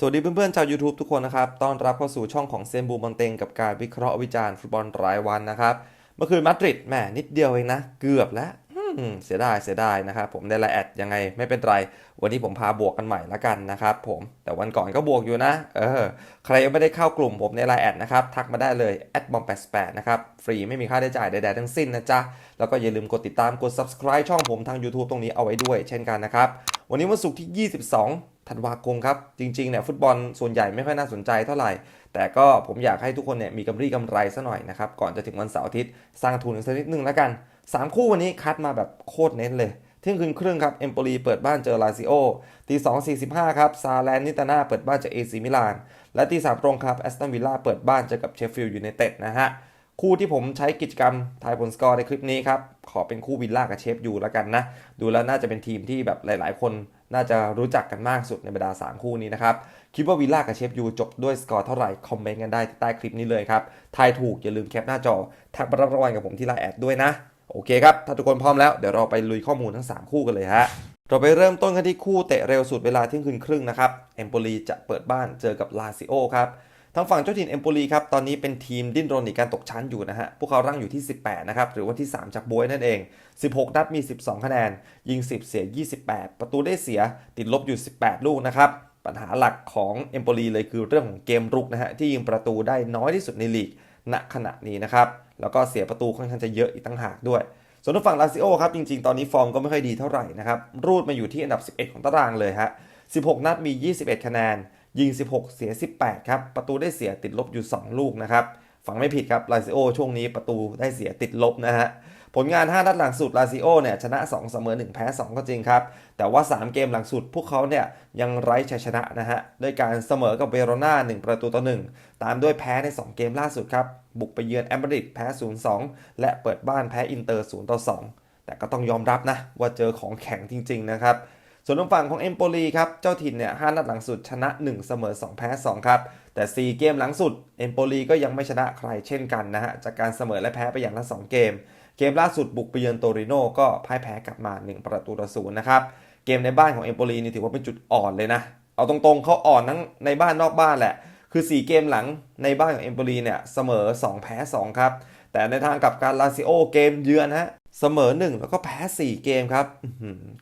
สวัสดีเพื่อนๆชาว YouTube ทุกคนนะครับ ต้อนรับเข้าสู่ช่องของเซนบูมอลเตงกับการวิเคราะห์วิจารณ์ฟุตบอลรายวันนะครับ เมื่อคืนมาดริดแหมนิดเดียวเองนะ เกือบแล้วเสียดายเสียดายนะครับผมได้ละแอดยังไงไม่เป็นไร วันนี้ผมพาบวกกันใหม่ละกันนะครับผมแต่วันก่อนก็บวกอยู่นะเออใครยังไม่ได้เข้ากลุ่มผมในไลน์แอดนะครับทักมาได้เลยแอดบอม88นะครับฟรีไม่มีค่าใช้จ่ายใดๆทั้งสิ้นนะจ๊ะ แล้วก็อย่าลืมกดติดตามกด subscribe ช่องผมทาง YouTube ตรงนี้เอาไว้ด้วยเช่นกันนะครับ วันนี้วันศุกร์ที่ 22 ธันวาคมครับ จริงๆเนี่ยฟุตบอลส่วนใหญ่ไม่ค่อยน่าสนใจเท่าไหร่ แต่ก็ผมอยากให้ทุกคนเนี่ยมีกำไรกำไรซะหน่อยนะครับ ก่อนจะถึงวันเสาร์อาทิตย์สร้างทุนสักนิดนึงแล้วกัน 3 คู่วันนี้คัดมาแบบโคตรเน้นเลย เที่ยงคืนครึ่งครับเอมโปลีเปิดบ้านเจอลาซิโอตี2 45ครับซาแลนนิตานาเปิดบ้านเจอเอซีมิลาน และตี3ตรงครับแอสตันวิลล่าเปิดบ้านเจอกับเชฟฟิลด์ยูไนเต็ดนะฮะคู่ที่ผมใช้กิจกรรมทายผลสกอร์ในคลิปนี้ครับขอเป็นคู่วิลล่ากับเชฟยูแล้วกันนะดูแล้วน่าจะเป็นทีมที่แบบหลาย ๆ คน น่าจะรู้จักกันมากสุดในบรรดา 3 คู่นี้นะครับ คิดว่าวิลล่ากับเชฟยูจบด้วยสกอร์เท่าไหร่ คอมเมนต์กันได้ใต้คลิปนี้เลยครับ ทายถูกอย่าลืมแคปหน้าจอทักมารับรางวัลกับผมที่ไลน์แอดด้วยนะ โอเคครับ ถ้าทุกคนพร้อมแล้ว เดี๋ยวเราไปลุยข้อมูลทั้ง 3 คู่กันเลยฮะ เราไปเริ่มต้นกันที่คู่เตะเร็วสุดเวลาเที่ยงคืนครึ่งนะครับ เอมโปลีจะเปิดบ้านเจอกับลาซิโอครับ ทางฝั่งเจ้าถิ่นเอมโปลีครับ ตอนนี้เป็นทีมดิ้นรนในการตกชั้นอยู่นะฮะ พวกเขารั้งอยู่ที่ 18 นะครับ หรือว่าที่ 3 จากบวยนั่นเอง 16 นัดมี 12 คะแนน ยิง 10 เสีย 28 ประตูได้เสียติดลบอยู่ 18 ลูกนะครับ ปัญหาหลักของเอมโปลีเลยคือเรื่องของเกมรุกนะฮะ ที่ยิงประตูได้น้อยที่สุดในลีก ณ ขณะนี้นะครับ แล้วก็เสียประตูค่อนข้างจะเยอะอีกตั้งหากด้วย ส่วนทางฝั่งลาซิโอครับ จริงๆ ตอนนี้ฟอร์มก็ไม่ค่อยดีเท่าไหร่นะครับ รูดมาอยู่ที่อันดับ 11 ของตารางเลยฮะ 16 นัดมี 21 คะแนน ยิง 16 เสีย 18 ครับ ประตูได้เสียติดลบอยู่ 2 ลูกนะครับฟังไม่ผิดครับลาซิโอช่วงนี้ประตูได้เสียติดลบนะฮะ ผลงาน 5 นัดหลังสุดลาซิโอเนี่ยชนะ 2 เสมอ 1 แพ้ 2 ก็จริงครับ แต่ว่า 3 เกมหลังสุดพวกเขาเนี่ยยังไร้ชัยชนะนะฮะ ด้วยการเสมอกับเวโรนา1 ประตูต่อ 1 ตามด้วยแพ้ใน 2 เกมล่าสุดครับ บุกไปเยือนแอมบริดแพ้ 0-2 และเปิดบ้านแพ้อินเตอร์ 0-2 แต่ก็ต้องยอมรับนะว่าเจอของแข็งจริง ๆ นะครับ ส่วนทางฝั่งของเอมโปลีครับ เจ้าถิ่นเนี่ย5นัดหลังสุดชนะ 1 เสมอ 2 แพ้ 2 ครับ แต่ 4 เกมหลังสุดเอมโปลีก็ยังไม่ชนะใครเช่นกันนะฮะ จากการเสมอและแพ้ไปอย่างละ 2 เกม เกมล่าสุดบุกไปเยือนโตริโนก็พ่ายแพ้กลับมา 1 ประตูต่อศูนย์นะครับ เกมในบ้านของเอมโปลีนี่ถือว่าเป็นจุดอ่อนเลยนะ เอาตรงๆเขาอ่อนทั้งในบ้านนอกบ้านแหละ คือ 4 เกมหลังในบ้านของเอมโปลีเนี่ยเสมอ 2 แพ้ 2 ครับ แต่ในทางกับการลาซิโอเกมเยือนฮะ เสมอ 1 แล้วก็แพ้ 4 เกมครับ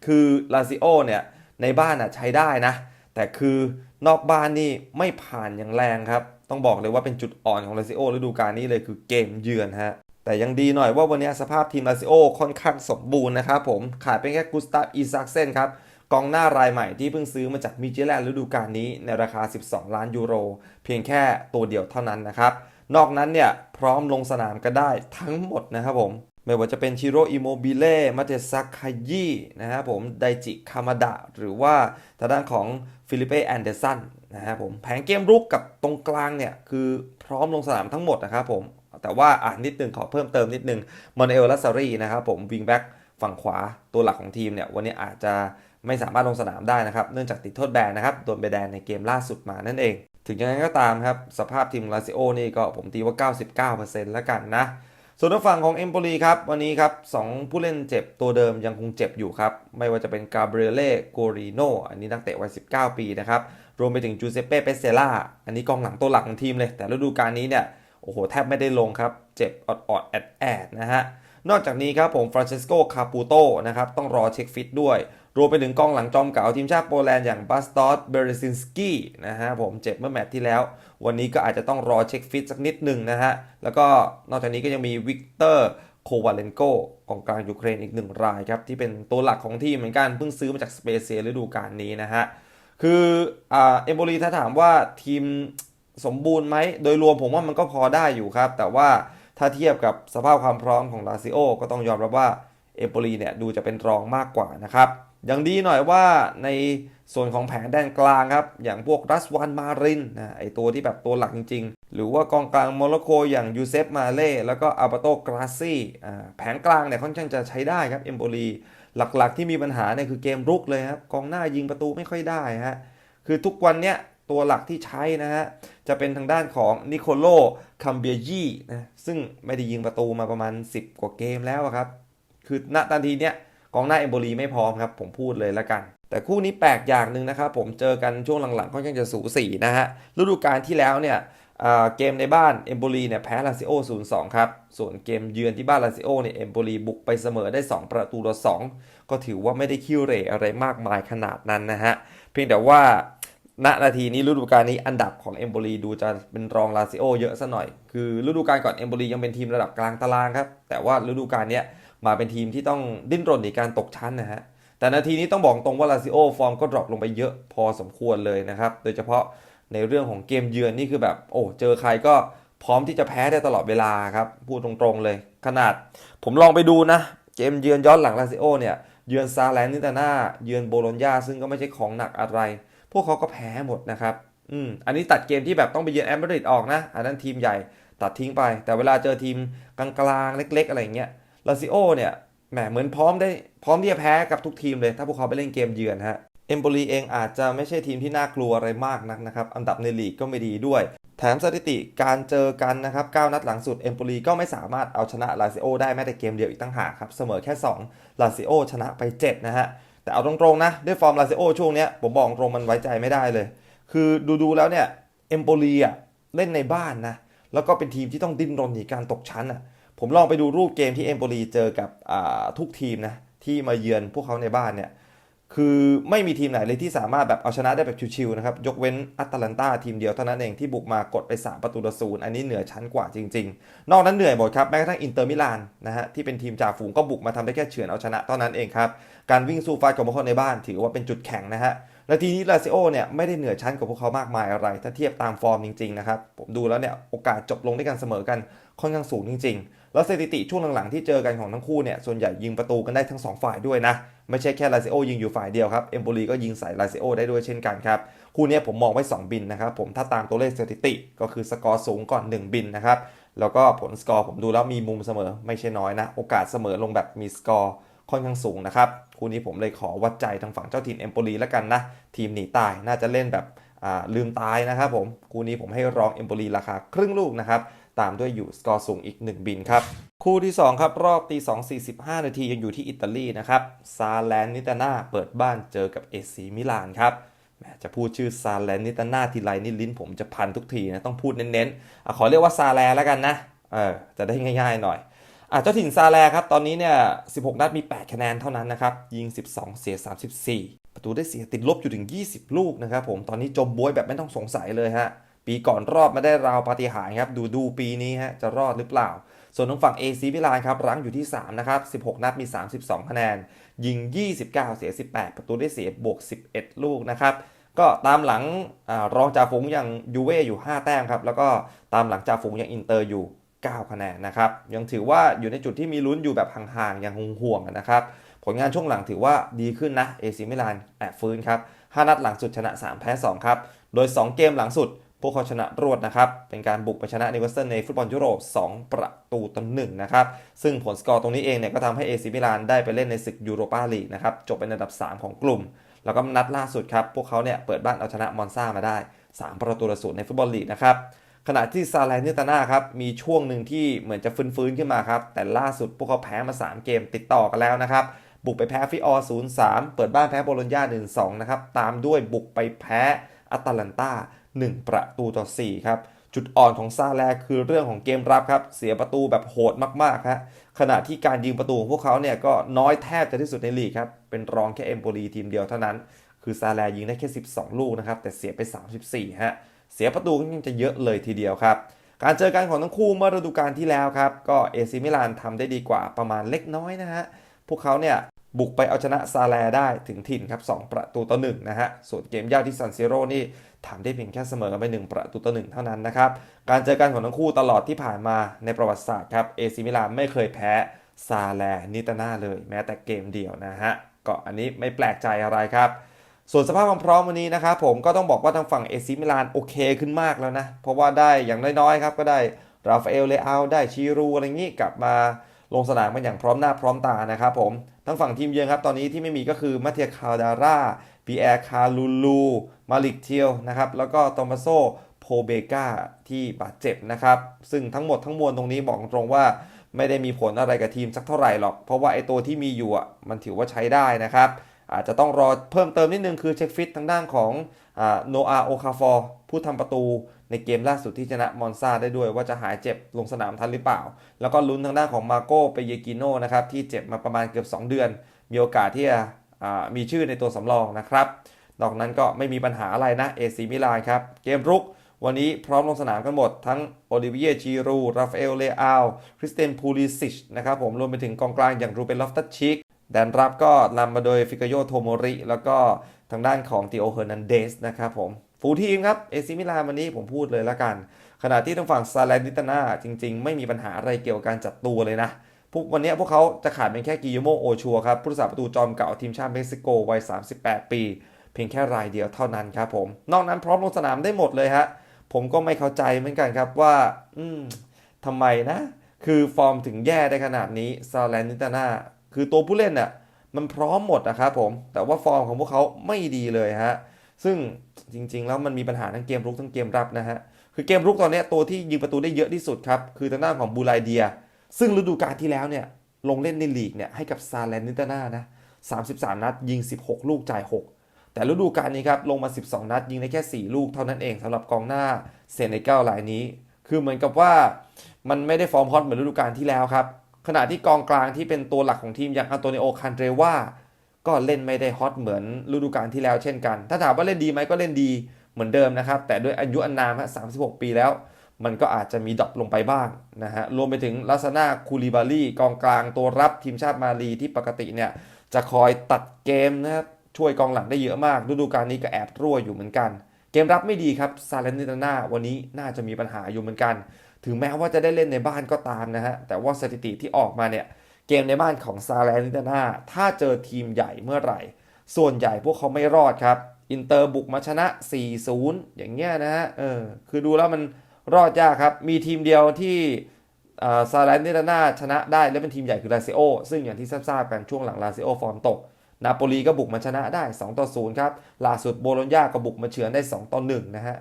คือลาซิโอเนี่ย ในบ้านอะใช้ได้นะ แต่คือนอกบ้านนี่ไม่ผ่านอย่างแรงครับ ต้องบอกเลยว่าเป็นจุดอ่อนของลาซิโอฤดูกาลนี้เลยคือเกมเยือนฮะ แต่ยังดีหน่อยว่าวันนี้สภาพทีมลาซิโอค่อนข้างสมบูรณ์นะครับผม ขาดเป็นแค่กุสตาฟอีซักเซนครับกองหน้ารายใหม่ที่เพิ่งซื้อมาจากมิเจแลนด์ฤดูกาลนี้ในราคา 12 ล้านยูโร เพียงแค่ตัวเดียวเท่านั้นนะครับ นอกนั้นเนี่ยพร้อมลงสนามกันได้ทั้งหมดนะครับผม ไม่ว่าจะเป็นชิโร่อิโมบิเล่มาเตซักคายินะครับผมไดจิคามาดะหรือว่าทางด้านของฟิลิเป้แอนเดอร์สันนะครับผมแผงเกมรุกกับตรงกลางเนี่ย คือพร้อมลงสนามทั้งหมดนะครับผมแต่ว่าอ่านนิดนึงขอเพิ่มเติมนิดนึงมอนเอลลัสซารีนะครับผมวิงแบ็กฝั่งขวาตัวหลักของทีมเนี่ยวันนี้อาจจะไม่สามารถลงสนามได้นะครับ เนื่องจากติดโทษแบนนะครับโดนใบแดงในเกมล่าสุดมานั่นเอง ถึงอยังไงก็ตามครับ สภาพทีมลาซิโอนี่ก็ผมตีว่า 99%แล้วกันนะ ส่วนทางฝั่งของเอมโปลีครับวันนี้ครับสองผู้เล่นเจ็บตัวเดิมยังคงเจ็บอยู่ครับ ไม่ว่าจะเป็นกาเบรียเล่โกริโนอันนี้นักเตะวัย 19 ปีนะครับ รวมไปถึงจูเซเป้เปเซล่าอันนี้กองหลังตัวหลักของทีมเลย แต่ฤดูกาลนี้เนี่ย โอ้โห แทบไม่ได้ลงครับ เจ็บออดๆแอดแอดๆนะฮะนอกจากนี้ครับผมฟรานเชสโกคาปูโตนะครับต้องรอเช็คฟิตด้วย รวมไปถึงกองหลังจอมเก่าทีมชาติโปแลนด์อย่างบัสตอสเบรซินสกี้นะฮะผมเจ็บเมื่อแมตช์ที่แล้ว วันนี้ก็อาจจะต้องรอเช็คฟิตสักนิดหนึ่งนะฮะ แล้วก็นอกจากนี้ก็ยังมีวิกเตอร์โควาเลนโกกองกลางยูเครนอีกหนึ่งรายครับ ที่เป็นตัวหลักของทีมเหมือนกันเพิ่งซื้อมาจากสเปเซียฤดูกาลนี้นะฮะ คืออ่าเอมโบรีถ้าถามว่าทีมสมบูรณ์ไหม โดยรวมผมว่ามันก็พอได้อยู่ครับ แต่ว่าถ้าเทียบกับสภาพความพร้อมของลาซิโอก็ต้องยอมรับว่าเอมโบรีเนี่ยดูจะเป็นรองมากกว่านะครับ อย่างดีหน่อยว่าในส่วนของแผงแดนกลางครับ อย่างพวกรัสวานมารินนะไอตัวที่แบบตัวหลักจริง ๆ หรือว่ากองกลางโมร็อกโกอย่างยูเซฟมาเล่แล้วก็อาบาโตกราซี่แผงกลางเนี่ยค่อนข้างจะใช้ได้ครับเอมโบรีหลักๆที่มีปัญหาเนี่ยคือเกมรุกเลยครับกองหน้ายิงประตูไม่ค่อยได้ฮะคือทุกวันเนี้ยตัวหลักที่ใช้นะฮะ จะเป็นทางด้านของนิโคโลคัมเบียยีนะซึ่งไม่ได้ยิงประตูมาประมาณ 10 กว่าเกมแล้วครับ คือณตอนทีเนี้ย กองหน้าเอมโบรีไม่พร้อมครับ ผมพูดเลยละกัน แต่คู่นี้แปลกอย่างหนึ่งนะครับ ผมเจอกันช่วงหลังๆค่อนข้างจะสูสีนะฮะฤดูกาลที่แล้วเนี่ยเกมในบ้านเอมโบลีเนี่ยแพ้ลาซิโอ 0-2 ครับ ส่วนเกมเยือนที่บ้านลาซิโอเนี่ยเอมโบลีบุกไปเสมอได้ 2 ประตูต่อ2 ก็ถือว่าไม่ได้คิวเรอะไรมากมายขนาดนั้นนะฮะ เพียงแต่ว่าณนาทีนี้ฤดูกาลนี้อันดับของเอมโบลีดูจะเป็นรองลาซิโอเยอะซะหน่อย คือฤดูกาลก่อนเอมโบลียังเป็นทีมระดับกลางตารางครับ แต่ว่าฤดูกาลเนี้ย มาเป็นทีมที่ต้องดิ้นรนในการตกชั้นนะฮะ แต่นาทีนี้ต้องบอกตรงว่าลาซิโอฟอร์มก็ดรอปลงไปเยอะพอสมควรเลยนะครับ โดยเฉพาะในเรื่องของเกมเยือนนี่คือแบบ โอ้ เจอใครก็พร้อมที่จะแพ้ได้ตลอดเวลาครับ พูดตรงๆเลย ขนาดผมลองไปดูนะ เกมเยือนย้อนหลังลาซิโอเนี่ย เยือนซาแลนนิตาน่าเยือนโบโลญญาซึ่งก็ไม่ใช่ของหนักอะไร พวกเขาก็แพ้หมดนะครับ อืม อันนี้ตัดเกมที่แบบต้องไปเยือนแอมเบริดออกนะ อันนั้นทีมใหญ่ตัดทิ้งไป แต่เวลาเจอทีมกลางๆเล็ก ๆ อะไรอย่างเงี้ย ลาซิโอเนี่ยแหมเหมือนพร้อมได้พร้อมที่จะแพ้กับทุกทีมเลย ถ้าพวกเขาไปเล่นเกมเยือนฮะเอมโบลีเองอาจจะไม่ใช่ทีมที่น่ากลัวอะไรมากนักนะครับ อันดับในลีกก็ไม่ดีด้วย แถมสถิติการเจอกันนะครับ 9 นัดหลังสุดเอมโบลีก็ไม่สามารถเอาชนะลาซิโอได้แม้แต่เกมเดียวอีกตั้งหากครับ เสมอแค่2ลาซิโอชนะไป 7 นะฮะ แต่เอาตรงๆนะ ด้วยฟอร์มลาซิโอช่วงเนี้ยผมบอกตรงมันไว้ใจไม่ได้เลย คือดูๆแล้วเนี่ยเอมโบลีอะเล่นในบ้านนะ แล้วก็เป็นทีมที่ต้องดิ้นรนหนีการตกชั้นอะ ผมลองไปดูรูปเกมที่เอมโบลีเจอกับทุกทีมนะที่มาเยือนพวกเขาในบ้านเนี่ยคือไม่มีทีมไหนเลยที่สามารถแบบเอาชนะได้แบบชิวๆนะครับ ยกเว้นอัตแลนตาทีมเดียวเท่านั้นเองที่บุกมากดไป 3 ประตูต่อศูนย์อันนี้เหนือชั้นกว่าจริง ๆ นอกนั้นเหนื่อยหมดครับ แม้กระทั่งอินเตอร์มิลานนะฮะที่เป็นทีมจ่าฝูงก็บุกมาทำได้แค่เฉือนเอาชนะเท่านั้นเองครับ การวิ่งสู้ฟาดกับพวกเขาในบ้านถือว่าเป็นจุดแข็งนะฮะและทีนี้ลาซิโอเนี่ยไม่ได้เหนือชั้นกับพวกเขามากมายอะไร ถ้าเทียบตามฟอร์มจริงๆนะครับผมดูแล้วเนี่ยโอกาสจบลงด้วยกันเสมอกัน ค่อนข้างสูงจริง ๆ แล้วสถิติช่วงหลังๆที่เจอกันของทั้งคู่เนี่ยส่วนใหญ่ยิงประตูกันได้ทั้งสองฝ่ายด้วยนะ ไม่ใช่แค่ลาซิโอยิงอยู่ฝ่ายเดียวครับเอมโบลีก็ยิงใส่ลาซิโอได้ด้วยเช่นกันครับคู่นี้ผมมองไว้ 2 บินนะครับผมถ้าตามตัวเลขสถิติก็คือสกอร์สูงก่อน 1 บินนะครับแล้วก็ผลสกอร์ผมดูแล้วมีมุมเสมอไม่ใช่น้อยนะ โอกาสเสมอลงแบบมีสกอร์ค่อนข้างสูงนะครับคู่นี้ผมเลยขอวัดใจทางฝั่งเจ้าถิ่นเอมโบลีแล้วกันนะ ทีมหนีตายน่าจะเล่นแบบลืมตายนะครับผมคู่นี้ผมให้รองเอมโบลีราคาครึ่งลูกนะครับ ตามด้วยอยู่สกอร์สูงอีก 1 บินครับ คู่ที่ 2 ครับ รอบตี 2 45 นาทียังอยู่ที่อิตาลีนะครับ ซาแลนนิตาน่าเปิดบ้านเจอกับเอซีมิลานครับแหมจะพูดชื่อซาแลนนิตาน่าทีไรนี่ลิ้นผมจะพันทุกทีนะ ต้องพูดเน้นๆ ขอเรียกว่าซาแลแล้วกันนะ เออ จะได้ง่ายๆหน่อยอะเจ้าถิ่นซาแลครับ ตอนนี้เนี่ย 16 นัดมี 8 คะแนนเท่านั้นนะครับ ยิง 12 เสีย 34 ประตูได้เสียติดลบอยู่ถึง 20 ลูกนะครับผม ตอนนี้จมบวยแบบไม่ต้องสงสัยเลยฮะ ปีก่อนรอดมาได้ราวปาฏิหาริย์ครับ ดูดูปีนี้ฮะจะรอดหรือเปล่า ส่วนทางฝั่ง AC มิลานครับรั้งอยู่ที่ 3 นะครับ 16 นัดมี 32 คะแนน ยิง 29 เสีย 18 ประตูได้เสียบวก 11 ลูกนะครับ ก็ตามหลังอรองจ่าฝูงอย่างยูเว่อยู่ 5 แต้มครับ แล้วก็ตามหลังจ่าฝูงอย่างอินเตอร์อยู่ 9 คะแนนนะครับ ยังถือว่าอยู่ในจุดที่มีลุ้นอยู่แบบห่างๆอย่างห่วงๆนะครับผลงานช่วงหลังถือว่าดีขึ้นนะ AC มิลานแอบฟื้นครับ 5 นัดหลังสุดชนะ 3 แพ้ 2 ครับ โดย 2 เกมหลังสุด พวกเขาชนะรวดนะครับ เป็นการบุกไปชนะนิวคาสเซิลในฟุตบอลยุโรป 2 ประตูต่อหนึ่งนะครับ ซึ่งผลสกอร์ตรงนี้เองเนี่ยก็ทำให้เอซิมิลานได้ไปเล่นในศึกยูโรปาลีกนะครับ จบเป็นอันดับ 3 ของกลุ่ม แล้วก็นัดล่าสุดครับ พวกเขาเนี่ยเปิดบ้านเอาชนะมอนซามาได้ 3 ประตูต่อศูนย์ในฟุตบอลลีกนะครับ ขณะที่ซาแลนนิตาน่าครับ มีช่วงหนึ่งที่เหมือนจะฟื้นๆขึ้นมาครับ แต่ล่าสุดพวกเขาแพ้มา 3 เกมติดต่อกันแล้วนะครับ บุกไปแพ้ฟิออร์0-3 เปิดบ้านแพ้โบโลญญา1-2 นะครับ ตามด้วยบุกไปแพ้อตแลนตา 1 ประตูต่อ 4 ครับจุดอ่อนของซาแลคือเรื่องของเกมรับครับ เสียประตูแบบโหดมากๆครับขณะที่การยิงประตูของพวกเขาเนี่ยก็น้อยแทบจะที่สุดในลีกครับ เป็นรองแค่เอมโปลีทีมเดียวเท่านั้น คือซาแลยิงได้แค่ 12 ลูกนะครับ แต่เสียไป 34 ฮะ เสียประตูก็ยังจะเยอะเลยทีเดียวครับ การเจอกันของทั้งคู่เมื่อฤดูกาลที่แล้วครับ ก็เอซิมิลานทำได้ดีกว่าประมาณเล็กน้อยนะฮะ พวกเขาเนี่ย บุกไปเอาชนะซาแลได้ถึงถิ่นครับ 2 ประตูต่อ1นะฮะ ส่วนเกมย่าที่ซันซิโร่นี่ทำได้เพียงแค่เสมอกันไป 1 ประตูต่อ1เท่านั้นนะครับ การเจอกันของทั้งคู่ตลอดที่ผ่านมาในประวัติศาสตร์ครับ เอซิมิลานไม่เคยแพ้ซาแลนิตาน่าเลย แม้แต่เกมเดียวนะฮะ ก็อันนี้ไม่แปลกใจอะไรครับ ส่วนสภาพความพร้อมวันนี้นะครับผมก็ต้องบอกว่าทางฝั่งเอซิมิลานโอเคขึ้นมากแล้วนะ เพราะว่าได้อย่างน้อยๆครับก็ได้ราฟาเอลเลอาได้ชิรูอะไรงี้กลับมา ลงสนามกันอย่างพร้อมหน้าพร้อมตานะครับผมทั้งฝั่งทีมเยือนครับตอนนี้ที่ไม่มีก็คือมาเทียคาดาร่าปีแอร์คาลูลูมาลิกเทียวนะครับแล้วก็โตมาโซโพเบกาที่บาดเจ็บนะครับซึ่งทั้งหมดทั้งมวลตรงนี้บอกตรงว่าไม่ได้มีผลอะไรกับทีมสักเท่าไหร่หรอก เพราะว่าไอตัวที่มีอยู่อะมันถือว่าใช้ได้นะครับอาจจะต้องรอเพิ่มเติมนิดนึงคือเช็คฟิตทางด้านของโนอาโอคาฟอร์ผู้ทำประตู ในเกมล่าสุดที่ชนะมอนซาได้ด้วยว่าจะหายเจ็บลงสนามทันหรือเปล่า แล้วก็ลุ้นทางด้านของมาโก้เปเยกิโนนะครับที่เจ็บมาประมาณเกือบ 2 เดือน มีโอกาสที่จะมีชื่อในตัวสำรองนะครับนอกนั้นก็ไม่มีปัญหาอะไรนะเอซีมิลานครับ เกมรุกวันนี้พร้อมลงสนามกันหมด ทั้งโอลิเวียจีรูราฟาเอลเลอาลคริสเตนพูลิซิชนะครับผมรวมไปถึงกองกลางอย่างรูเบนลอฟตัชชิกแดนรับก็นำมาโดยฟิกาโยโทโมริ แล้วก็ทางด้านของติโอเฮอร์นันเดสนะครับผม ฟูทีมครับเอซิมิลานวันนี้ผมพูดเลยละกัน ขณะที่ทางฝั่งซาเลนติตานาจริง ๆ ไม่มีปัญหาอะไรเกี่ยวกับการจัดตัวเลยนะพวกวันนี้พวกเขาจะขาดเป็นแค่กิโยโมโอชัวครับผู้รักษาประตูจอมเก่าทีมชาติเม็กซิโกวัย 38 ปี เพียงแค่รายเดียวเท่านั้นครับผม นอกนั้นพร้อมลงสนามได้หมดเลยฮะผมก็ไม่เข้าใจเหมือนกันครับว่า อืมทำไมนะ คือฟอร์มถึงแย่ได้ขนาดนี้ซาแลนิตานาคือตัวผู้เล่นน่ะมันพร้อมหมดนะครับผมแต่ว่าฟอร์มของพวกเขาไม่ดีเลยฮะ ซึ่งจริงๆ แล้วมันมีปัญหาทั้งเกมรุกทั้งเกมรับนะฮะ คือเกมรุกตอนนี้ตัวที่ยิงประตูได้เยอะที่สุดครับ คือทางด้านของบูไลเดีย ซึ่งฤดูกาลที่แล้วเนี่ยลงเล่นในลีกเนี่ยให้กับซาแลนนิตานานะ 33 นัดยิง 16 ลูกจ่าย 6 แต่ฤดูกาลนี้ครับลงมา 12 นัดยิงได้แค่ 4 ลูกเท่านั้นเองสำหรับกองหน้าเซเนกัลรายนี้ คือเหมือนกับว่ามันไม่ได้ฟอร์มฮอตเหมือนฤดูกาลที่แล้วครับ ขณะที่กองกลางที่เป็นตัวหลักของทีมอย่างอันโตนิโอคันเดรว่า ก็เล่นไม่ได้ฮอตเหมือนฤดูกาลที่แล้วเช่นกัน ถ้าถามว่าเล่นดีไหมก็เล่นดีเหมือนเดิมนะครับ แต่ด้วยอายุอันนามฮะ36ปีแล้ว มันก็อาจจะมีดรอปลงไปบ้างนะฮะ รวมไปถึงลาซานาคูลิบาลีกองกลางตัวรับทีมชาติมาลีที่ปกติเนี่ย จะคอยตัดเกมนะครับช่วยกองหลังได้เยอะมาก ฤดูกาลนี้ก็แอบรั่วอยู่เหมือนกัน เกมรับไม่ดีครับซาเลนตินาวันนี้น่าจะมีปัญหาอยู่เหมือนกัน ถึงแม้ว่าจะได้เล่นในบ้านก็ตามนะฮะแต่ว่าสถิติที่ออกมาเนี่ย เกมในบ้านของซาเลนตินาถ้าเจอทีมใหญ่เมื่อไหร่ ส่วนใหญ่พวกเขาไม่รอดครับ อินเตอร์บุกมาชนะ 4-0 อย่างเงี้ยนะฮะเออคือดูแล้วมันรอดยากครับ มีทีมเดียวที่ซาเลนตินาชนะได้และเป็นทีมใหญ่คือลาซิโอ ซึ่งอย่างที่ทราบกันช่วงหลังลาซิโอฟอร์มตก นาโปลีก็บุกมาชนะได้ 2 ต่อ 0 ครับ ล่าสุดโบโลญญาก็บุกมาเฉือนได้ 2 ต่อ 1 นะฮะ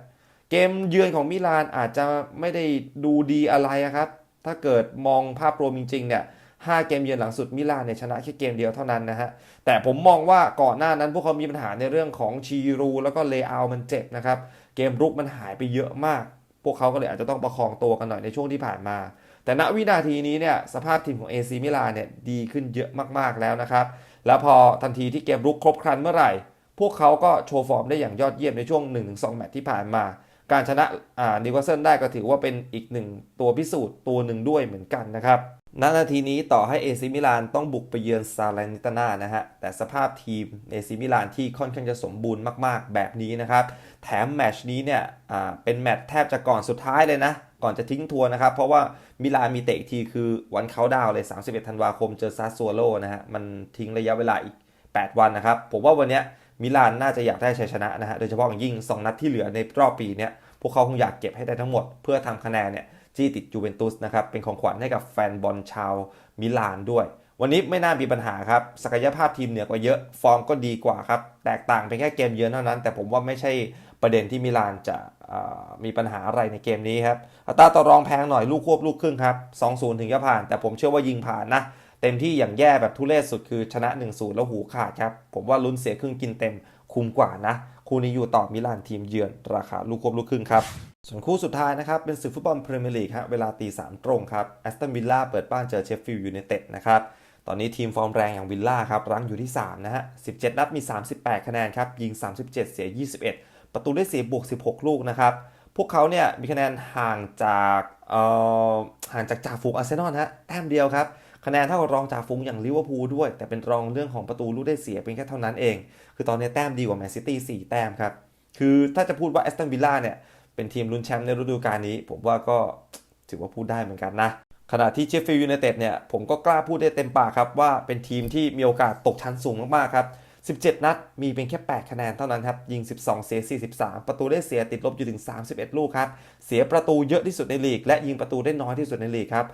เกมเยือนของมิลานอาจจะไม่ได้ดูดีอะไรครับ ถ้าเกิดมองภาพรวมจริงๆเนี่ย 5 เกมเยือนหลังสุดมิลานเนี่ยชนะแค่เกมเดียวเท่านั้นนะฮะ แต่ผมมองว่าก่อนหน้านั้นพวกเขามีปัญหาในเรื่องของชีรูแล้วก็เลเยอร์มันเจ็บนะครับ เกมรุกมันหายไปเยอะมาก พวกเขาก็เลยอาจจะต้องประคองตัวกันหน่อยในช่วงที่ผ่านมา แต่ณวินาทีนี้เนี่ยสภาพทีมของ AC มิลานเนี่ยดีขึ้นเยอะมากๆแล้วนะครับ แล้วพอทันทีที่เกมรุกครบครันเมื่อไหร่ พวกเขาก็โชว์ฟอร์มได้อย่างยอดเยี่ยมในช่วง1-2แมตช์ที่ผ่านมา การชนะนิวคาสเซิลได้ก็ถือว่าเป็นอีกหนึ่งตัวพิสูจน์ตัวหนึ่งด้วยเหมือนกันนะครับณนาทีนี้ต่อให้เอซิมิลานต้องบุกไปเยือนซาเลนิตานานะฮะ แต่สภาพทีมเอซิมิลานที่ค่อนข้างจะสมบูรณ์มากๆ แบบนี้นะครับ แถมแมตช์นี้เนี่ยเป็นแมตช์แทบจะก่อนสุดท้ายเลยนะ ก่อนจะทิ้งทัวร์นะครับ เพราะว่ามิลานมีเตะอีกทีคือวันเขาดาวเลย 31 ธันวาคมเจอซาซัวโลนะฮะ มันทิ้งระยะเวลาอีก 8 วันนะครับ ผมว่าวันเนี้ย มิลานน่าจะอยากได้ชัยชนะนะฮะโดยเฉพาะอย่างยิ่ง 2 นัดที่เหลือในรอบปีเนี้ยพวกเขาคงอยากเก็บให้ได้ทั้งหมด เพื่อทำคะแนนเนี่ยจี้ติดจูเวนตุสนะครับเป็นของขวัญให้กับแฟนบอลชาวมิลานด้วย วันนี้ไม่น่ามีปัญหาครับศักยภาพทีมเหนือกว่าเยอะฟอร์มก็ดีกว่าครับแตกต่างเป็นแค่เกมเยือนเท่านั้น แต่ผมว่าไม่ใช่ประเด็นที่มิลานจะมีปัญหาอะไรในเกมนี้ครับอัตราต่อรองแพงหน่อยลูกควบลูกครึ่งครับ2-0ถึงจะผ่าน แต่ผมเชื่อว่ายิงผ่านนะ เต็มที่อย่างแย่แบบทุเรศสุดคือชนะ 1-0 แล้วหูขาดครับ ผมว่าลุ้นเสียครึ่งกินเต็มคุ้มกว่านะ คู่นี้อยู่ต่อมิลานทีมเยือน ราคาลูกควบลูกครึ่งครับ ส่วนคู่สุดท้ายนะครับ เป็นศึกฟุตบอลพรีเมียร์ลีกฮะเวลาตีสามตรงครับแอสตันวิลล่าเปิดบ้านเจอเชฟฟิลด์ยูไนเต็ดนะครับตอนนี้ทีมฟอร์มแรงอย่างวิลล่าครับรั้งอยู่ที่ 3 นะฮะ 17 นัดมี 38 คะแนนครับ ยิง 37 เสีย 21 ประตูได้เสียบวก 16 ลูกนะครับ พวกเขาเนี่ยมีคะแนนห่างจากเอ่อห่างจากจ่าฝูงอาร์เซนอลฮะแต้มเดียวครับ คะแนนเท่ากับรองจ่าฝูงอย่างลิเวอร์พูลด้วย แต่เป็นรองเรื่องของประตูลูกได้เสียเพียงแค่เท่านั้นเอง คือตอนนี้แต้มดีกว่าแมนซิตี้4แต้มครับ คือถ้าจะพูดว่าแอสตันวิลล่าเนี่ยเป็นทีมลุ้นแชมป์ในฤดูกาลนี้ ผมว่าก็ถือว่าพูดได้เหมือนกันนะ ขณะที่เชฟฟิลด์ยูไนเต็ดเนี่ยผมก็กล้าพูดได้เต็มปากครับว่าเป็นทีมที่มีโอกาสตกชั้นสูงมากๆครับ17 นัด มีเพียงแค่ 8 คะแนนเท่านั้นครับ ยิง 12 เสีย 43 ประตูได้เสียติดลบอยู่ถึง 31 ลูกครับ เสียประตูเยอะที่สุดในลีก และยิงประตูได้น้อยที่สุดในลีกครับ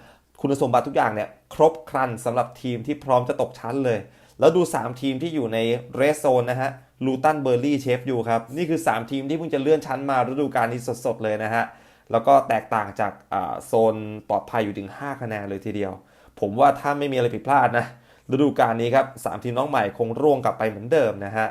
คุณสมบัติทุกอย่างเนี่ยครบครันสำหรับทีมที่พร้อมจะตกชั้นเลย แล้วดู 3 ทีมที่อยู่ในเรสโซนนะฮะลูตันเบอร์ลี่เชฟอยู่ครับ นี่คือ 3 ทีมที่เพิ่งจะเลื่อนชั้นมาฤดูกาลนี้สดๆเลยนะฮะ แล้วก็แตกต่างจากโซนปลอดภัยอยู่ถึง 5 คะแนนเลยทีเดียว ผมว่าถ้าไม่มีอะไรผิดพลาดนะฤดูกาลนี้ครับสามทีมน้องใหม่คงร่วงกลับไปเหมือนเดิมนะฮะ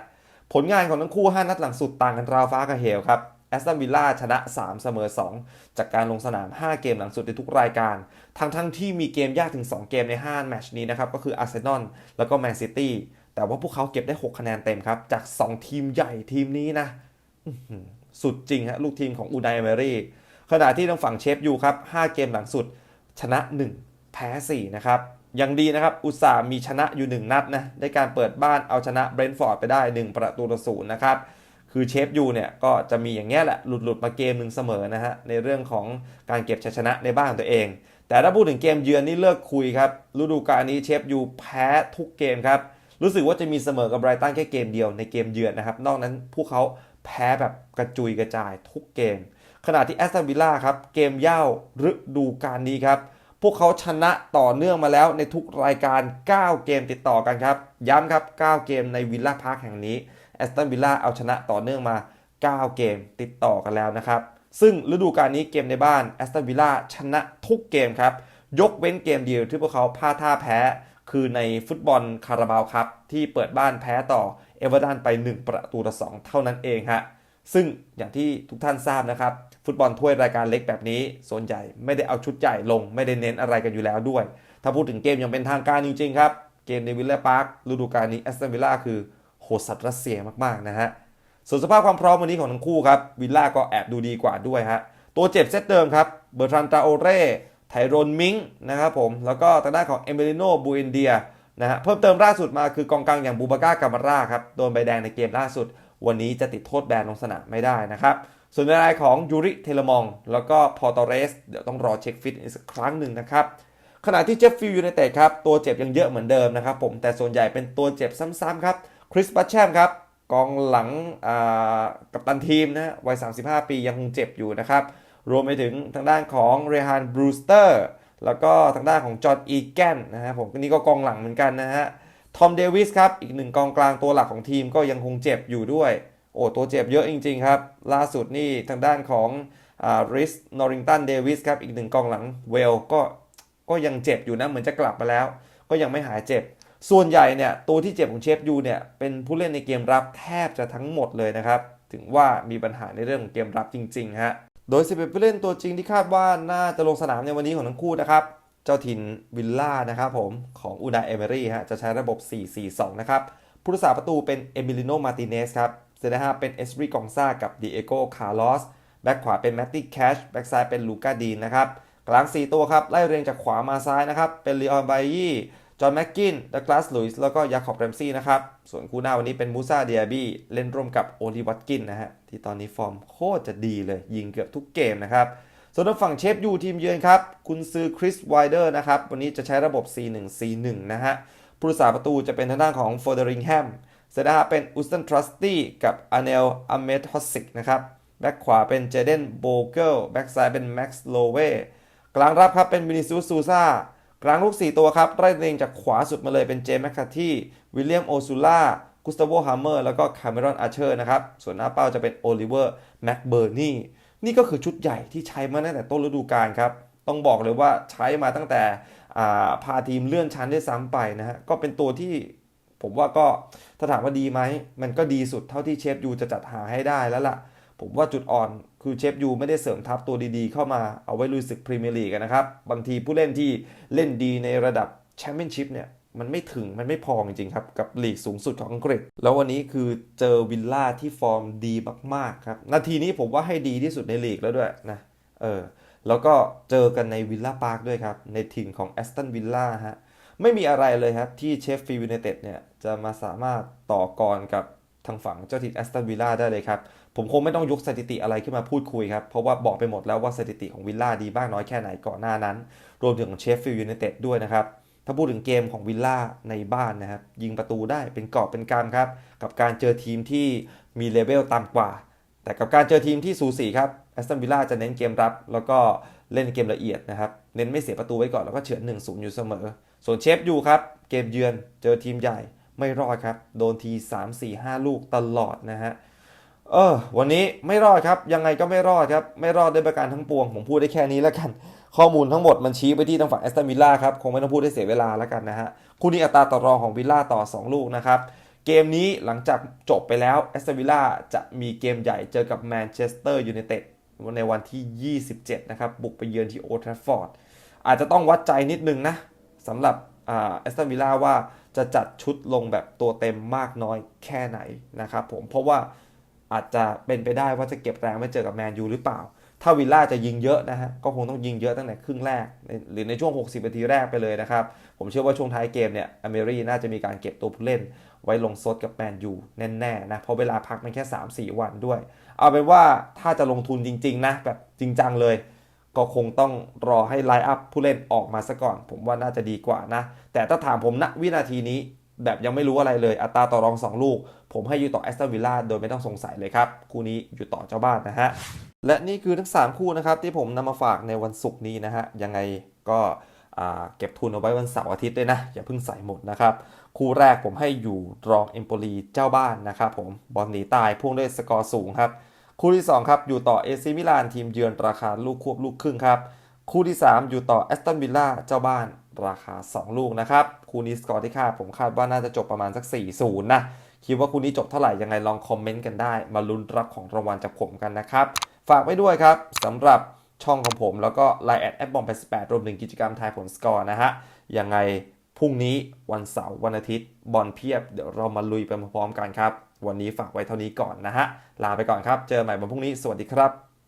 ผลงานของทั้งคู่ 5 นัดหลังสุดต่างกันราวฟ้ากับเหวครับ แอสตันวิลล่าชนะ 3 เสมอ 2 จากการลงสนาม 5 เกมหลังสุดในทุกรายการ ทั้งทั้งที่มีเกมยากถึง 2 เกมใน 5 แมตช์นี้นะครับ ก็คืออาร์เซนอลแล้วก็แมนซิตี้แต่ว่าพวกเขาเก็บได้ 6 คะแนนเต็มครับ จาก 2 ทีมใหญ่ทีมนี้นะสุดจริงฮะลูกทีมของอูดเอเมรี่ขณะที่ทางฝั่งเชฟยูครับ 5 เกมหลังสุด ชนะ 1 แพ้ 4 นะครับยังดีนะครับ อุตสาห์มีชนะอยู่ 1 นัดนะในการเปิดบ้านเอาชนะเบรนท์ฟอร์ดไปได้ 1 ประตูต่อศูนย์นะครับ คือเชฟยูเนี่ยก็จะมีอย่างเงี้ยแหละหลุดหลุดมาเกมหนึ่งเสมอนะฮะในเรื่องของการเก็บชัยชนะในบ้านของตัวเอง แต่ถ้าพูดถึงเกมเยือนนี่เลิกคุยครับฤดูกาลนี้เชฟยูแพ้ทุกเกมครับรู้สึกว่าจะมีเสมอกับไบรตันแค่เกมเดียวในเกมเยือนนะครับนอกนั้นพวกเขาแพ้แบบกระจุยกระจายทุกเกม ขณะที่แอสตันวิลล่าครับเกมเย่าฤดูกาลนี้ครับพวกเขาชนะต่อเนื่องมาแล้วในทุกรายการ 9 เกมติดต่อกันครับ ย้ำครับ 9 เกมในวิลล่าพาร์คแห่งนี้ แอสตันวิลล่าเอาชนะต่อเนื่องมา 9 เกมติดต่อกันแล้วนะครับ ซึ่งฤดูกาลนี้เกมในบ้านแอสตันวิลล่าชนะทุกเกมครับ ยกเว้นเกมเดียวที่พวกเขาพลาดท่าแพ้ คือในฟุตบอลคาราบาวครับ ที่เปิดบ้านแพ้ต่อเอเวอร์ตันไป 1 ประตูต่อ2เท่านั้นเองฮะซึ่งอย่างที่ทุกท่านทราบนะครับ ฟุตบอลถ้วยรายการเล็กแบบนี้ ส่วนใหญ่ไม่ได้เอาชุดใหญ่ลงไม่ได้เน้นอะไรกันอยู่แล้วด้วย ถ้าพูดถึงเกมย่างเป็นทางการจริงๆครับ เกมในวิลเลอร์พาร์คฤดูกาลนี้แอสตันวิลล่าคือ โหดสัตว์รัสเซียมากๆนะฮะส่วนสภาพความพร้อมวันนี้ของทั้งคู่ครับวิลล่าก็แอบดูดีกว่าด้วยฮะตัวเจ็บเซตเดิมครับเบอร์ทรันตาโอเร่ไทโรนมิงนะครับผมแล้วก็ทางด้านของเอเมริโนบูเอนเดียนะฮะเพิ่มเติมล่าสุดมาคือกองกลางอย่างบูบาก้ากามาร่าครับโดนใบแดงในเกมล่าสุด วันนี้จะติดโทษแบนลงสนามไม่ได้นะครับส่วนในรายของยูริเทเลมอง แล้วก็พอตอเรส เดี๋ยวต้องรอเช็คฟิตอีกสักครั้งหนึ่งนะครับขณะที่เจฟฟิลยูไนเต็ดครับตัวเจ็บยังเยอะเหมือนเดิมนะครับผมแต่ส่วนใหญ่เป็นตัวเจ็บซ้ำๆครับ คริสบัชแชมครับกองหลังกับตันทีมนะฮะวัย 35 ปียังคงเจ็บอยู่นะครับ รวมไปถึงทางด้านของเรฮานบรูสเตอร์แล้วก็ทางด้านของจอห์นอีแกนนะฮะผมนี่ก็กองหลังเหมือนกันนะฮะทอมเดวิสครับ อีกหนึ่งกองกลางตัวหลักของทีมก็ยังคงเจ็บอยู่ด้วย โอ้ตัวเจ็บเยอะจริงๆครับ ล่าสุดนี่ทางด้านของริสนอริงตันเดวิสครับ อีกหนึ่งกองหลังเวลก็ก็ยังเจ็บอยู่นะ เหมือนจะกลับมาแล้ว ก็ยังไม่หายเจ็บ ส่วนใหญ่เนี่ยตัวที่เจ็บของเชฟยูเนี่ยเป็นผู้เล่นในเกมรับแทบจะทั้งหมดเลยนะครับ ถึงว่ามีปัญหาในเรื่องของเกมรับจริงๆฮะโดย11ผู้เล่นตัวจริงที่คาดว่าน่าจะลงสนามในวันนี้ของทั้งคู่นะครับเจ้าถิ่นวิลล่านะครับผมของอูนาเอเมรี่ฮะจะใช้ระบบ 4-4-2 นะครับผู้รักษาประตูเป็นเอมิลิโนมาติเนสครับเซนเตอร์ฮาเป็นเอสรีกองซากับดิเอโกคาร์ลอสแบ็กขวาเป็นแมตติแคชแบ็กซ้ายเป็นลูกาดีนนะครับกลาง 4 ตัวครับไล่เรียงจากขวามาซ้ายนะครับเป็นลีออนไบยี่ จอห์นแม็กกินดักลาสลุยส์แล้วก็ยาคอบแรมซี่นะครับ ส่วนคู่หน้าวันนี้เป็นมูซาเดียบี้เล่นร่วมกับโอลิวัตกินนะฮะ ที่ตอนนี้ฟอร์มโคตรจะดีเลย ยิงเกือบทุกเกมนะครับ ส่วนทางฝั่งเชฟยูทีมเยือนครับ คุณซื้อคริสไวเดอร์นะครับ วันนี้จะใช้ระบบ 4-1-4-1 นะฮะ ผู้รักษาประตูจะเป็นทางด้านของโฟเดริงแฮมเซนเตอร์ฮาเป็นอุสตันทรัสตี้กับอเนลอเมทฮอสซิกนะครับแบ็กขวาเป็นเจเดนโบเกิลแบ็กซ้ายเป็นแม็กซ์โลเวกลางรับครับเป็นวินิซูซูซา กลางลูก 4 ตัวครับ ไล่เรียงจากขวาสุดมาเลยเป็นเจมส์แมคคาที่วิลเลียมโอซูล่ากุสตาโวฮัมเมอร์แล้วก็คาเมรอนอาร์เชอร์นะครับ ส่วนหน้าเป้าจะเป็นโอลิเวอร์แม็กเบอร์นี่นี่ก็คือชุดใหญ่ที่ใช้มาตั้งแต่ต้นฤดูกาลครับ ต้องบอกเลยว่าใช้มาตั้งแต่พาทีมเลื่อนชั้นได้ซ้ำไปนะฮะก็เป็นตัวที่ผมว่าก็ถ้าถามว่าดีไหม มันก็ดีสุดเท่าที่เชฟยูจะจัดหาให้ได้แล้วล่ะ ผมว่าจุดอ่อนคือเชฟยูไม่ได้เสริมทัพตัวดีๆ เข้ามาเอาไว้ลุยศึกพรีเมียร์ลีกกันนะครับ บางทีผู้เล่นที่เล่นดีในระดับแชมเปี้ยนชิพเนี่ยมันไม่ถึงมันไม่พอจริงๆครับ กับลีกสูงสุดของอังกฤษ แล้ววันนี้คือเจอวิลล่าที่ฟอร์มดีมากๆครับ นาทีนี้ผมว่าให้ดีที่สุดในลีกแล้วด้วยนะเออแล้วก็เจอกันในวิลล่าพาร์คด้วยครับ ในถิ่นของแอสตันวิลล่าฮะไม่มีอะไรเลยครับ ที่เชฟฟิลด์ยูไนเต็ดเนี่ยจะมาสามารถต่อกรกับทางฝั่งเจ้าถิ่นแอสตันวิลล่าได้เลยครับ ผมคงไม่ต้องยกสถิติอะไรขึ้นมาพูดคุยครับ เพราะว่าบอกไปหมดแล้วว่าสถิติของวิลล่าดีบ้างน้อยแค่ไหนก่อนหน้านั้น รวมถึงของเชฟฟิลด์ยูไนเต็ดด้วยนะครับ ถ้าพูดถึงเกมของวิลล่าในบ้านนะครับ ยิงประตูได้เป็นกอบเป็นกำครับ กับการเจอทีมที่มีเลเวลต่ำกว่า แต่กับการเจอทีมที่สูสีครับแอสตันวิลล่าจะเน้นเกมรับ แล้วก็เล่นเกมละเอียดนะครับเน้นไม่เสียประตูไว้ก่อนแล้วก็เฉือน1-0อยู่เสมอ ส่วนเชฟยูครับเกมเยือนเจอทีมใหญ่ไม่รอดครับโดนที 3 4 5 ลูกตลอดนะฮะ เออ วันนี้ไม่รอดครับ ยังไงก็ไม่รอดครับ ไม่รอดด้วยประการทั้งปวง ผมพูดได้แค่นี้แล้วกัน ข้อมูลทั้งหมดมันชี้ไปที่ทางฝั่งแอสตันวิลล่าครับ คงไม่ต้องพูดให้เสียเวลาแล้วกันนะฮะ คู่นี้อัตราต่อรองของวิลล่าต่อ 2 ลูกนะครับ เกมนี้หลังจากจบไปแล้วแอสตันวิลล่าจะมีเกมใหญ่เจอกับแมนเชสเตอร์ยูไนเต็ดในวันที่ 27 นะครับ บุกไปเยือนที่โอทราฟอร์ด อาจจะต้องวัดใจนิดนึงนะสำหรับแอสตันวิลล่าว่าจะจัดชุดลงแบบตัวเต็มมากน้อยแค่ไหนนะครับผม เพราะว่า อาจจะเป็นไปได้ว่าจะเก็บแรงไม่เจอกับแมนยูหรือเปล่า ถ้าวิลล่าจะยิงเยอะนะฮะ ก็คงต้องยิงเยอะตั้งแต่ครึ่งแรก หรือในช่วง 60 นาทีแรกไปเลยนะครับ ผมเชื่อว่าช่วงท้ายเกมเนี่ยอเมรี่น่าจะมีการเก็บตัวผู้เล่น ไว้ลงซดกับแมนยูแน่ๆนะ เพราะเวลาพักมันแค่ 3-4 วันด้วย เอาเป็นว่าถ้าจะลงทุนจริงๆนะแบบจริงจังเลยก็คงต้องรอให้ไลน์อัพผู้เล่นออกมาซะก่อน ผมว่าน่าจะดีกว่านะ แต่ถ้าถามผมณวินาทีนี้ แบบยังไม่รู้อะไรเลย อัตราต่อรอง 2 ลูก ผมให้อยู่ต่อแอสตันวิลล่าโดยไม่ต้องสงสัยเลยครับ คู่นี้อยู่ต่อเจ้าบ้านนะฮะ และนี่คือทั้ง 3 คู่นะครับที่ผมนำมาฝากในวันศุกร์นี้นะฮะ ยังไงก็เก็บทุนเอาไว้วันเสาร์อาทิตย์ด้วยนะ อย่าเพิ่งใส่หมดนะครับ คู่แรกผมให้อยู่รองเอมโปลีเจ้าบ้านนะครับผมบอลหนีตายพ่วงด้วยสกอร์สูงครับคู่ที่2ครับอยู่ต่อเอซิมิลานทีมเยือนราคาลูกควบลูกครึ่งครับคู่ที่ 3 อยู่ต่อแอสตันวิลล่าเจ้าบ้านราคา 2 ลูกนะครับ คู่นี้สกอร์ที่คาดผมคาดว่าน่าจะจบประมาณสัก 4-0 นะ คิดว่าคู่นี้จบเท่าไหร่ยังไงลองคอมเมนต์กันได้ มาลุ้นรับของรางวัลจากผมกันนะครับ ฝากไว้ด้วยครับสำหรับช่องของผม แล้วก็ไลน์แอดแอปบอม88รวมถึงกิจกรรมทายผลสกอร์นะฮะยังไงพรุ่งนี้วันเสาร์วันอาทิตย์บอลเพียบ เดี๋ยวเรามาลุยไปพร้อมกันครับ วันนี้ฝากไว้เท่านี้ก่อนนะฮะลาไปก่อนครับ เจอใหม่วันพรุ่งนี้สวัสดีครับ